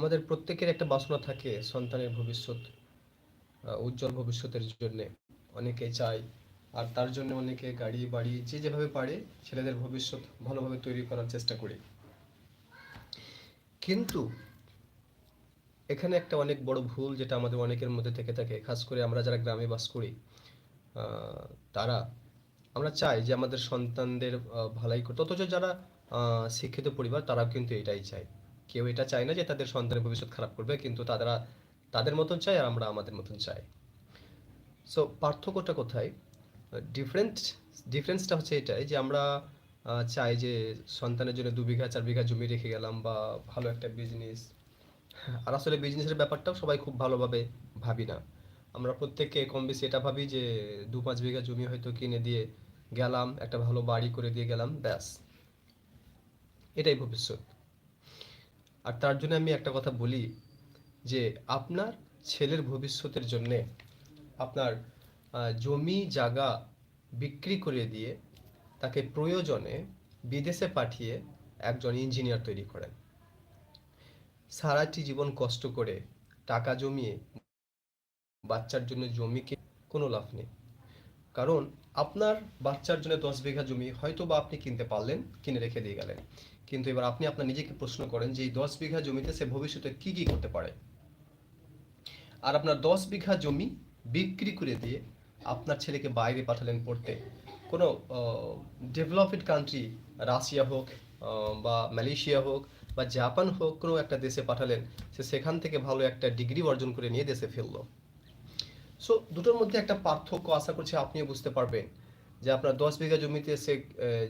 আমাদের প্রত্যেকের একটা বাসনা থাকে সন্তানের ভবিষ্যৎ উজ্জ্বল ভবিষ্যতের জন্যে। অনেকে চায়, আর তার জন্য অনেকে গাড়ি, বাড়ি, যে যেভাবে পারে ছেলেদের ভবিষ্যৎ ভালোভাবে তৈরি করার চেষ্টা করে। কিন্তু এখানে একটা অনেক বড় ভুল যেটা আমাদের অনেকের মধ্যে থেকে থাকে, খাস করে আমরা যারা গ্রামে বাস করি তারা, আমরা চাই যে আমাদের সন্তানদের ভালাই অথচ যারা শিক্ষিত পরিবার তারাও কিন্তু এটাই চায়। কেউ এটা চায় না যে তাদের সন্তানের ভবিষ্যৎ খারাপ করবে, কিন্তু তারা তাদের মতন চায় আর আমরা আমাদের মতন চাই। সো পার্থক্যটা কোথায়? ডিফারেন্ট ডিফারেন্সটা হচ্ছে এটাই যে আমরা চাই যে সন্তানের জন্য দু বিঘা, চার বিঘা জমি রেখে গেলাম বা ভালো একটা বিজনেস আর আসলে বিজনেসের ব্যাপারটাও সবাই খুব ভালোভাবে ভাবি না। আমরা প্রত্যেককে কম বেশি এটা ভাবি যে দু পাঁচ বিঘা জমি হয়তো কিনে দিয়ে গেলাম, একটা ভালো বাড়ি করে দিয়ে গেলাম, ব্যাস। এটাই ভবিষ্যৎ। আর তার জন্য আমি একটা কথা বলি যে আপনার ছেলের ভবিষ্যতের জন্যে আপনার জমি, জায়গা বিক্রি করে দিয়ে তাকে প্রয়োজনে বিদেশে পাঠিয়ে একজন ইঞ্জিনিয়ার তৈরি করেন। সারাটি জীবন কষ্ট করে টাকা জমিয়ে বাচ্চার জন্য জমিকে কোনো লাভ নেই। কারণ আপনার বাচ্চার জন্য দশ বিঘা জমি হয়তো বা আপনি কিনতে পারলেন, কিনে রেখে দিয়ে গেলেন। কিন্তু এবার আপনি আপনার নিজেকে প্রশ্ন করেন যে এই দশ বিঘা জমিতে সে ভবিষ্যতে কি কি করতে পারে? আর আপনার দশ বিঘা জমি বিক্রি করে দিয়ে আপনার ছেলেকে বাইরে পাঠালেন পড়তে। কোনো ডেভেলপড কান্ট্রি রাশিয়া হোক বা মালয়েশিয়া হোক, বা জাপান হোক, কোনো একটা দেশে পাঠালেন, সে সেখান থেকে ভালো একটা ডিগ্রি অর্জন করে নিয়ে দেশে ফিরলো সো দুটোর মধ্যে একটা পার্থক্য আশা করছি আপনিও বুঝতে পারবেন যে আপনার দশ বিঘা জমিতে সে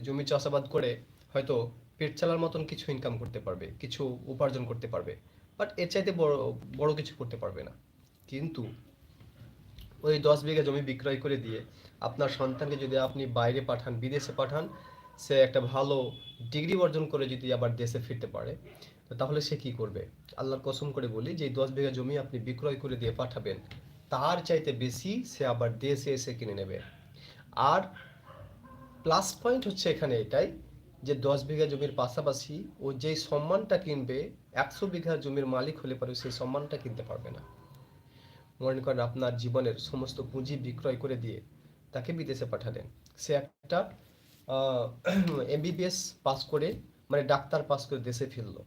জমি চাষাবাদ করে হয়তো পেট চালার মতন কিছু ইনকাম করতে পারবে, কিছু উপার্জন করতে পারবে বাট এর চাইতে বড় বড় কিছু করতে পারবে না। কিন্তু ওই দশ বিঘা জমি বিক্রয় করে দিয়ে আপনার সন্তানকে যদি আপনি বাইরে পাঠান, বিদেশে পাঠান, সে একটা ভালো ডিগ্রি অর্জন করে যদি আবার দেশে ফিরতে পারে তাহলে সে কি করবে? আল্লাহর কসম করে বলি, যে দশ বিঘা জমি আপনি বিক্রয় করে দিয়ে পাঠাবেন, তার চাইতে বেশি সে আবার দেশে এসে কিনে নেবে। আর প্লাস পয়েন্ট হচ্ছে এখানে এটাই যে দশ বিঘা জমির পাশাপাশি ও যেই সম্মানটা কিনবে, একশো বিঘা জমির মালিক হলে পরে সেই সম্মানটা কিনতে পারবে না। মনে করেন আপনার জীবনের সমস্ত পুঁজি বিক্রয় করে দিয়ে তাকে বিদেশে পাঠালেন। সে একটা এমবিবিএস পাস করে মানে ডাক্তার পাস করে দেশে ফিরল।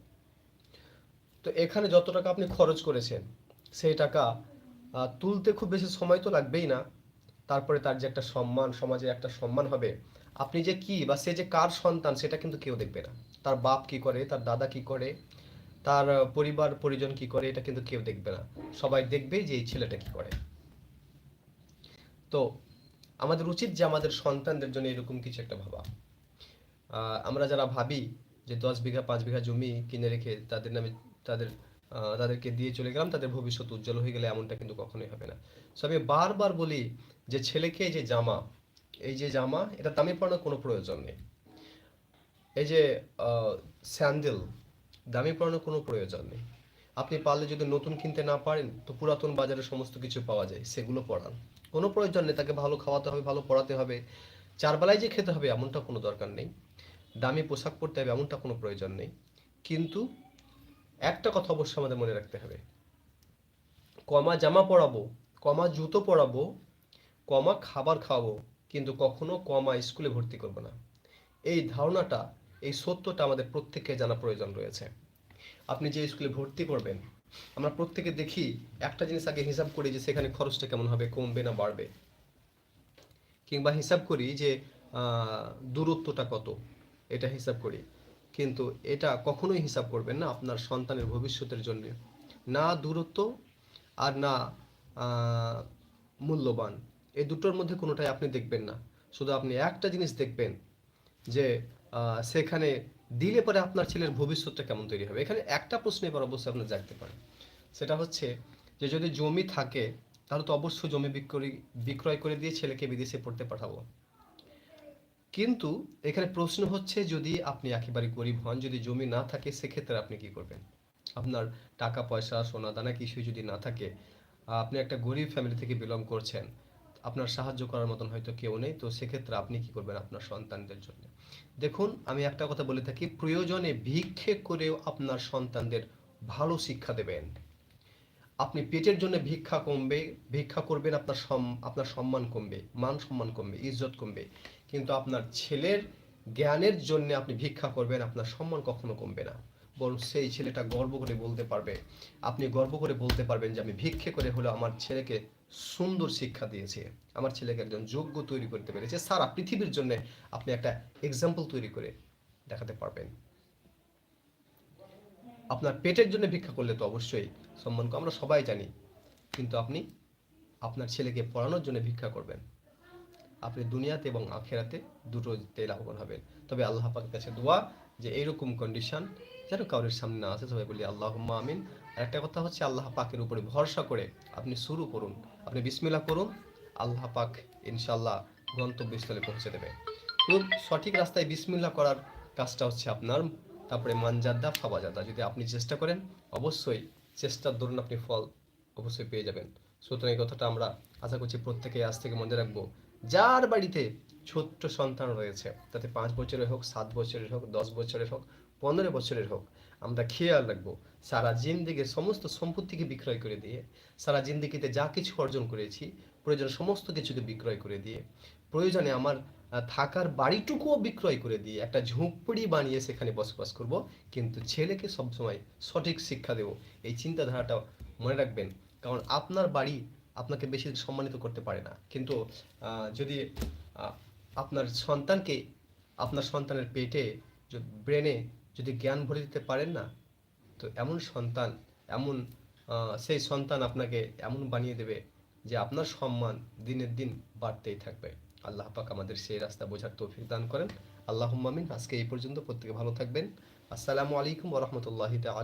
তো এখানে যত টাকা আপনি খরচ করেছেন, সেই টাকা তুলতে খুব বেশি সময় তো লাগবেই না। তারপরে তার যে একটা সম্মান সমাজে একটা সম্মান হবে আপনি যে কি বা সে যে কার সন্তান, সেটা কিন্তু কেউ দেখবে না। তার বাপ কি করে, তার দাদা কি করে, তার পরিবার, পরিজন কি করে, এটা কিন্তু কেউ দেখবে না। সবাই দেখবে যে এই ছেলেটা কি করে। তো, আমাদের উচিত যে আমাদের সন্তানদের জন্য এরকম কিছু একটা ভাবা। আমরা যারা ভাবি যে দশ বিঘা, পাঁচ বিঘা জমি কিনে রেখে তাদের নামে, তাদের তাদেরকে দিয়ে চলে গেলাম, তাদের ভবিষ্যৎ উজ্জ্বল হয়ে গেলে এমনটা কিন্তু কখনোই হবে না। সো আমি বারবার বলি যে ছেলেকে যে জামা এই যে জামা, এটা দামি পড়ানোর কোনো প্রয়োজন নেই। এই যে স্যান্ডেল, দামি পড়ানোর কোনো প্রয়োজন নেই। আপনি পারলে যদি নতুন কিনতে না পারেন, তো পুরাতন বাজারে সমস্ত কিছু পাওয়া যায়, সেগুলো পড়ান কোনো প্রয়োজন নেই, তাকে ভালো খাওয়াতে হবে, ভালো পড়াতে হবে। চার বেলায় যে খেতে হবে, এমনটা কোনো দরকার নেই। দামি পোশাক পরতে হবে, এমনটা কোনো প্রয়োজন নেই। কিন্তু একটা কথা অবশ্যই আমাদের মনে রাখতে হবে। কমা জামা পরাবো, কমা জুতো পরাবো, কমা খাবার খাওয়াবো কিন্তু কখনো কমা স্কুলে ভর্তি করব না। এই ধারণাটা, এই সত্যটা আমাদের প্রত্যেককে জানা প্রয়োজন রয়েছে। আপনি যে স্কুলে ভর্তি করবেন, আমরা প্রত্যেকে দেখি একটা জিনিস আগে হিসাব করি যে সেখানে খরচটা কেমন হবে, কমবে না বাড়বে। কিংবা হিসাব করি যে দূরত্বটা কত, এটা হিসাব করি। কিন্তু এটা কখনোই হিসাব করবেন না আপনার সন্তানের ভবিষ্যতের জন্য। না দূরত্ব আর না মূল্যবান। এই দুটোর মধ্যে কোনোটাই আপনি দেখবেন না। শুধু আপনি একটা জিনিস দেখবেন যে সেখানে দিলে পরে আপনার ছেলের ভবিষ্যৎটা কেমন তৈরি হবে। এখানে একটা প্রশ্ন এবার অবশ্যই আপনার জাগতে পারে সেটা হচ্ছে যে, যদি জমি থাকে, তাহলে তো অবশ্যই জমি বিক্রয় বিক্রয় করে দিয়ে ছেলেকে বিদেশে পড়তে পাঠাবো। কিন্তু এখানে প্রশ্ন হচ্ছে, যদি আপনি একেবারে গরিব হন, যদি জমি না থাকে, সেক্ষেত্রে আপনি কি করবেন? আপনার টাকা পয়সা সোনা দানা কিছুই যদি না থাকে, আপনি একটা গরিব ফ্যামিলি থেকে বিলং করছেন আপনার সাহায্য করার মতন হয়তো কেউ নেই, তো সেক্ষেত্রে আপনি কি করবেন আপনার সন্তানদের জন্য? দেখুন, আমি একটা কথা বলে থাকি, প্রয়োজনে ভিক্ষে করেও আপনার সন্তানদের ভালো শিক্ষা দেবেন। আপনি পেটের জন্য ভিক্ষা কমবে, ভিক্ষা করবেন আপনার আপনার সম্মান কমবে, মান সম্মান কমবে, ইজ্জত কমবে। কিন্তু আপনার ছেলের জ্ঞানের জন্য আপনি ভিক্ষা করবেন, আপনার সম্মান কখনো কমবে না। বরং সেই ছেলেটা গর্ব করে বলতে পারবে। আপনি গর্ব করে বলতে পারবেন যে আমি ভিক্ষে করে হলেও আমার ছেলেকে সুন্দর শিক্ষা দিয়েছে। আমার ছেলেকে একজন যোগ্য তৈরি করতে পেরেছে। সারা পৃথিবীর জন্য আপনি একটা এক্সাম্পল তৈরি করে দেখাতে পারবেন। আপনার পেটের জন্য ভিক্ষা করলে তো অবশ্যই সম্মান আমরা সবাই জানি। কিন্তু আপনি আপনার ছেলেকে পড়ানোর জন্য ভিক্ষা করবেন। আপনি দুনিয়াতে এবং আখেরাতে দুটোতে লাভবান হবেন। তবে আল্লাহ পাকের কাছে দোয়া যে এইরকম কন্ডিশন যেন কারোর সামনে না আসে, সবাই বলি আল্লাহ আমিন। আর একটা কথা হচ্ছে, আল্লাহ পাকের উপরে ভরসা করে আপনি শুরু করুন। আপনি বিসমিল্লাহ করুন, আল্লাহ পাক ইনশাল্লাহ গন্তব্যস্থলে পৌঁছে দেবে। খুব সঠিক রাস্তায় বিসমিল্লাহ করার কাজটা হচ্ছে আপনার, তারপরে মানজাদা, ফাবাজাদা। যদি আপনি চেষ্টা করেন, অবশ্যই চেষ্টার দরুন আপনি ফল অবশ্যই পেয়ে যাবেন। সুতরাং এই কথাটা আমরা আশা করছি প্রত্যেকে আজ থেকে মনে রাখব। যার বাড়িতে ছোট্ট সন্তান রয়েছে, তাতে পাঁচ বছরের হোক, সাত বছরের হোক, দশ বছরের হোক পনেরো বছরের হোক, আমরা খেয়াল রাখব, সারা জিন্দিগির সমস্ত সম্পত্তিকে বিক্রয় করে দিয়ে, সারা জিন্দিগিতে যা কিছু অর্জন করেছি, প্রয়োজন সমস্ত কিছুকে বিক্রয় করে দিয়ে, প্রয়োজনে আমার থাকার বাড়িটুকুও বিক্রয় করে দিয়ে, একটা ঝুঁকপুরি বানিয়ে সেখানে বসবাস করব, কিন্তু ছেলেকে সবসময় সঠিক শিক্ষা দেব, এই চিন্তাধারাটা মনে রাখবেন, কারণ আপনার বাড়ি আপনাকে বেশি সম্মানিত করতে পারে না, কিন্তু যদি আপনার সন্তানকে, আপনার সন্তানের পেটে ব্রেনে যদি জ্ঞান ভরে দিতে পারেন না, তো এমন সন্তান, এমন সেই সন্তান আপনাকে এমন বানিয়ে দেবে যে আপনার সম্মান দিনের দিন বাড়তেই থাকবে। আল্লাহ পাক আমাদের সেই রাস্তা বোঝার তৌফিক দান করেন। আল্লাহ মামিন আজকে এই পর্যন্ত প্রত্যেকে ভালো থাকবেন। আসসালামু আলাইকুম ওরহমতুল্লাহি